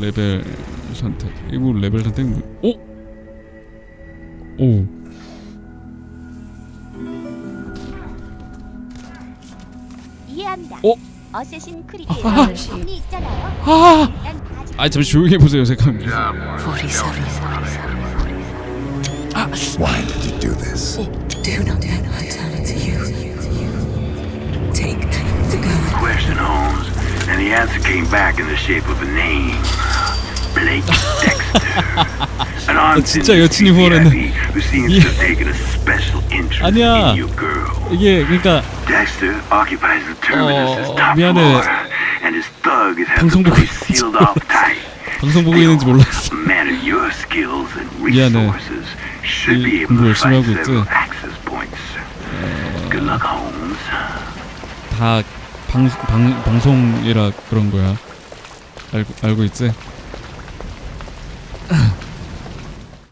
레벨 선택. 이거 레벨 선택 뭐? 오. 오. 이해합니다. 어? 어쌔신 크리드 아하. 이 있잖아요. 아. 일단 다아 잠시 조용히 해보세요 잠깐. 47. Why did you do this? Do not let her the answer came back in the shape of a name. Blake Dexter. An armed 진짜 여친이 후원했네. VIP who seems to have taken a special interest 아니야. in your girl. 이게 그러니까 Dexter occupies the terminus's 어, top 미안해. floor, and his thug has had 방송 the 보고 place 있는지 sealed off tight. 방송 보고 있는지 몰랐어. A man of your skills and 미안해. resources should 이 be able 공부 to 열심히 find 하고 있지? several access points. Good luck, Holmes. 다 방, 방, 방송이라 그런 거야. 알고, 알고 있지?